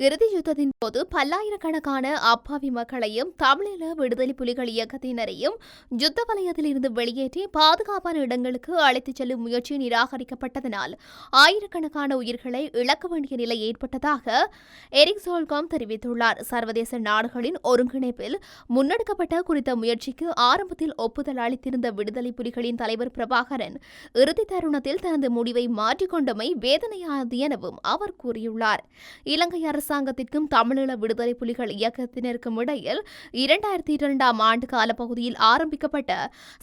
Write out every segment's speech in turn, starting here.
இறுதி யுத்தத்தின் போது பல்லாயிரக்கணக்கான அப்பாவி மக்களையும் தமிழீழ விடுதலை புலிகள் இயக்கத்தினரையும் யுத்த வலயத்தில் இருந்து வெளியேற்றி பாதுகாப்பான இடங்களுக்கு அழைத்துச் செல்லும் முயற்சி நிராகரிக்கப்பட்டதனால் ஆயிரக்கணக்கான உயிர்களை இழக்க வேண்டிய நிலை ஏற்பட்டதாக எரிக் சோல்காம் தெரிவித்துள்ளார். சர்வதேச நாடுகளின் ஒருங்கிணைப்பில் முன்னெடுக்கப்பட்ட குறித்த முயற்சிக்கு ஆரம்பத்தில் ஒப்புதல் அளித்திருந்த விடுதலை புலிகளின் தலைவர் பிரபாகரன் இறுதி தருணத்தில் தனது முடிவை மாற்றிக்கொண்டமை வேதனையானது எனவும் அவர் கூறியுள்ளார். இலங்கை அரசு அரசாங்கத்திற்கும் தமிழீழ விடுதலை புலிகள் இயக்கத்தினருக்கும் இடையில் இரண்டாயிரத்தி இரண்டாம் ஆண்டு காலப்பகுதியில் ஆரம்பிக்கப்பட்ட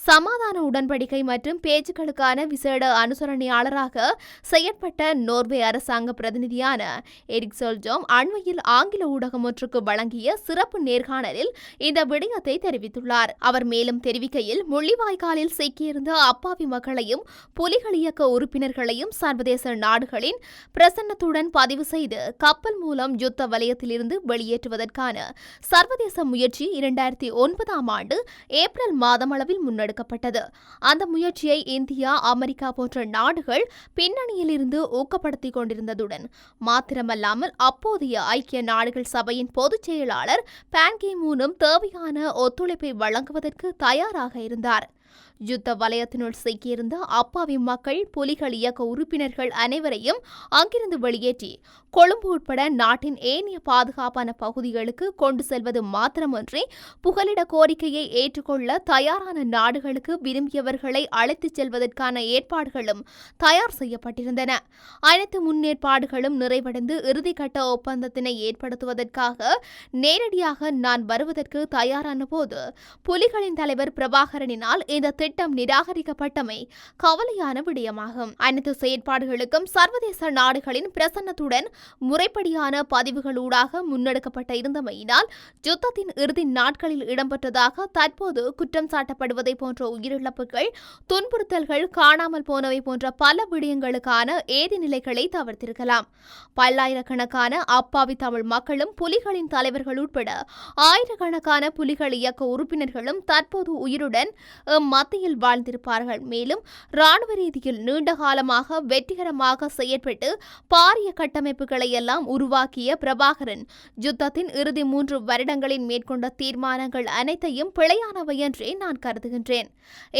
சமாதான உடன்படிக்கை மற்றும் பேச்சுக்களுக்கான விசேட அனுசரணையாளராக செயற்பட்ட நோர்வே அரசாங்க பிரதிநிதியான எரிக் சோல்ஜோம் அண்மையில் ஆங்கில ஊடகம் ஒன்றுக்கு வழங்கிய சிறப்பு நேர்காணலில் இந்த விடயத்தை தெரிவித்துள்ளார். அவர் மேலும் தெரிவிக்கையில் முள்ளிவாய்க்காலில் சிக்கியிருந்த அப்பாவி மக்களையும் புலிகள் இயக்க உறுப்பினர்களையும் சர்வதேச நாடுகளின் பிரசன்னத்துடன் பதிவு செய்து கப்பல் மூலம் யுத்த வலயத்திலிருந்து வெளியேற்றுவதற்கான சர்வதேச முயற்சி இரண்டாயிரத்தி ஒன்பதாம் ஆண்டு ஏப்ரல் மாதமளவில் முன்னெடுக்கப்பட்டது. அந்த முயற்சியை இந்தியா அமெரிக்கா போன்ற நாடுகள் பின்னணியிலிருந்து ஊக்கப்படுத்திக் கொண்டிருந்ததுடன் மாத்திரமல்லாமல் அப்போதைய ஐக்கிய நாடுகள் சபையின் பொதுச் செயலாளர் பான்கி மூனும் தேவையான ஒத்துழைப்பை வழங்குவதற்கு தயாராக இருந்தார். யுத்த வலயத்தினுள் சிக்கியிருந்த அப்பாவி மக்கள் புலிகள் இயக்க உறுப்பினர்கள் அனைவரையும் அங்கிருந்து வெளியேற்றி கொழும்பு உட்பட நாட்டின் ஏனைய பாதுகாப்பான பகுதிகளுக்கு கொண்டு செல்வது மாத்திரமன்றி புகலிட கோரிக்கையை ஏற்றுக்கொள்ள தயாரான நாடுகளுக்கு விரும்பியவர்களை அழைத்துச் செல்வதற்கான ஏற்பாடுகளும் தயார் செய்யப்பட்டிருந்தன. அனைத்து முன்னேற்பாடுகளும் நிறைவடைந்து இறுதிக்கட்ட ஒப்பந்தத்தினை ஏற்படுத்துவதற்காக நேரடியாக நான் வருவதற்கு தயாரான போது புலிகளின் தலைவர் பிரபாகரனினால் இந்த திட்டம் நிராகரிக்கப்பட்டமை கவலையான விடயமாகும். அனைத்து செயற்பாடுகளுக்கும் சர்வதேச நாடுகளின் பிரசன்னத்துடன் முறைப்படியான பதிவுகளூடாக முன்னெடுக்கப்பட்ட இருந்தமையினால் யுத்தத்தின் இறுதி நாட்களில் இடம்பெற்றதாக தற்போது குற்றம் சாட்டப்படுவதை போன்ற உயிரிழப்புகள் துன்புறுத்தல்கள் காணாமல் போனவை போன்ற பல விடயங்களுக்கான ஏதி நிலைகளை தவிர்த்திருக்கலாம். பல்லாயிரக்கணக்கான அப்பாவி தமிழ் மக்களும் புலிகளின் தலைவர்கள் உட்பட ஆயிரக்கணக்கான புலிகள் இயக்க உறுப்பினர்களும் தற்போது உயிருடன் மத்தியில் வாழ்ந்திருப்பார்கள். மேலும் ராணுவ ரீதியில் நீண்ட காலமாக வெற்றிகரமாக செயற்பட்டு பாரிய கட்டமைப்புகளை எல்லாம் உருவாக்கிய பிரபாகரன் யுத்தத்தின் இறுதி மூன்று வருடங்களில் மேற்கொண்ட தீர்மானங்கள் அனைத்தையும் பிழையானவை என்றே நான் கருதுகின்றேன்.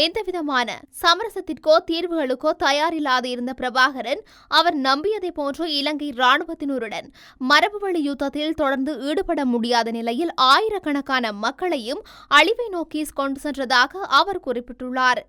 எந்தவிதமான சமரசத்திற்கோ தீர்வுகளுக்கோ தயாரில்லாது இருந்த பிரபாகரன் அவர் நம்பியதை போன்று இலங்கை ராணுவத்தினருடன் மரபுவழி யுத்தத்தில் தொடர்ந்து ஈடுபட முடியாத நிலையில் ஆயிரக்கணக்கான மக்களையும் அழிவை நோக்கி கொண்டு சென்றதாக அவர் குறிப்பிட்டுள்ளார்.